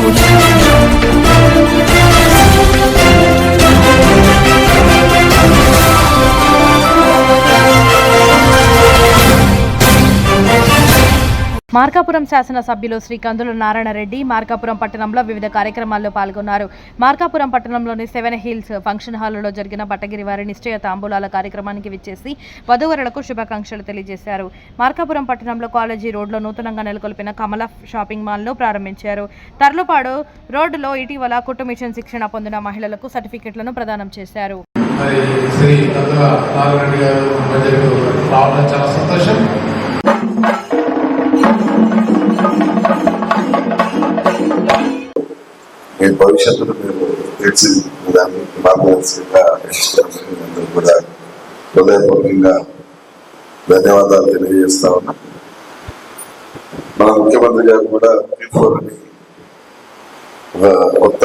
Saúde. Markapuram శాసనసభ్యులు శ్రీ కందుల నారాయణరెడ్డి మార్కాపురం పట్టణంలో వివిధ కార్యక్రమాల్లో పాల్గొన్నారు. మార్కాపురం పట్టణంలోని సెవెన్ హిల్స్ ఫంక్షన్ హాల్లో జరిగిన పట్టగిరి వారి నిశ్చయ తాంబూలాల కార్యక్రమానికి విచ్చేసి వధువరులకు శుభాకాంక్షలు తెలియజేశారు. మార్కాపురం పట్టణంలో కాలేజీ రోడ్లో నూతనంగా నెలకొల్పిన కమల షాపింగ్ మాల్ను ప్రారంభించారు. తర్లుపాడు రోడ్డులో ఇటీవల కుట్టు మిషన్ శిక్షణ పొందిన మహిళలకు సర్టిఫికెట్లను ప్రదానం చేశారు. శ్రీ గారు రావడం చాలా సంతోషం. మీ భవిష్యత్తులో మీరు తెలిసి దాన్ని మార్గదర్శకంగా కూడా హృదయపూర్వకంగా ధన్యవాదాలు తెలియజేస్తా ఉన్నాం. మన ముఖ్యమంత్రి గారు కూడా పీపుల్ కొత్త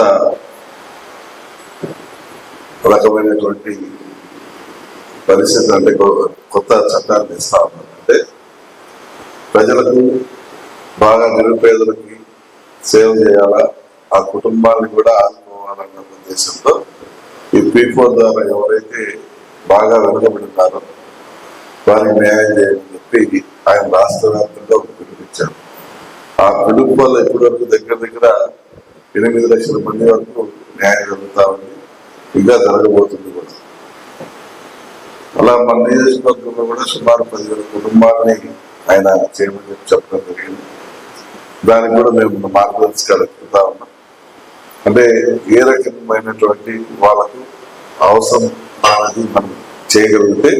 రకమైనటువంటి పరిస్థితి అంటే కొత్త చట్టాలు ఇస్తా ఉన్నారు అంటే ప్రజలకు బాగా నిరుపేదలకి సేవ చేయాలా? ఆ కుటుంబాన్ని కూడా ఆదుకోవాలన్న ఉద్దేశంతో ఈ పీఫోర్ ద్వారా ఎవరైతే బాగా వెనుకబడి ఉన్నారో వారికి న్యాయం చేయాలని చెప్పి ఆయన రాష్ట్ర వ్యాప్తంగా ఒక ఆ పిలుపు వల్ల దగ్గర దగ్గర ఎనిమిది లక్షల మంది వరకు న్యాయం జరుగుతా ఉంది. ఇంకా జరగబోతుంది కూడా. అలా మన నియోజకవర్గంలో కూడా సుమారు పదివేల కుటుంబాలని ఆయన చేయమని చెప్పి చెప్పడం జరిగింది. దానికి కూడా మేము మార్గదర్శకాలు ఎక్కుతా ఉన్నాం. అంటే ఏ రకమైనటువంటి వాళ్ళకు అవసరం అనేది మనం చేయగలిగితే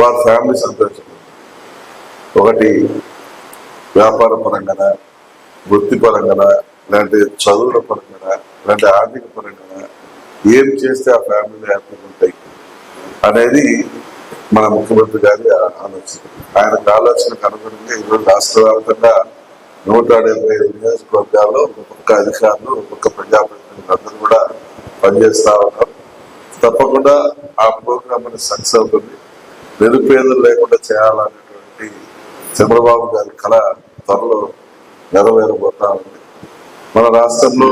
వారి ఫ్యామిలీ సంతోషం. ఒకటి వ్యాపార పరంగా వృత్తి పరంగా లేదంటే చదువుల పరంగా లేదంటే ఆర్థిక పరంగా ఏం చేస్తే ఆ ఫ్యామిలీ హ్యాపీగా ఉంటాయి అనేది మన ముఖ్యమంత్రి గారి ఆలోచన. ఆయనకు ఆలోచనకు అనుగుణంగా ఈరోజు రాష్ట్ర వ్యాప్తంగా నూట డెబ్బై ఐదు నియోజకవర్గాల్లో ఒక్కొక్క అధికారులు ఒక్కొక్క పనిచేస్తా ఉన్నాం. తప్పకుండా ఆ ప్రోగ్రామ్ అనేది సక్సెస్ అవుతుంది. నిరుపేదలు లేకుండా చేయాలనేటువంటి చంద్రబాబు గారి కళ త్వరలో నెరవేరబోతా ఉంది. మన రాష్ట్రంలో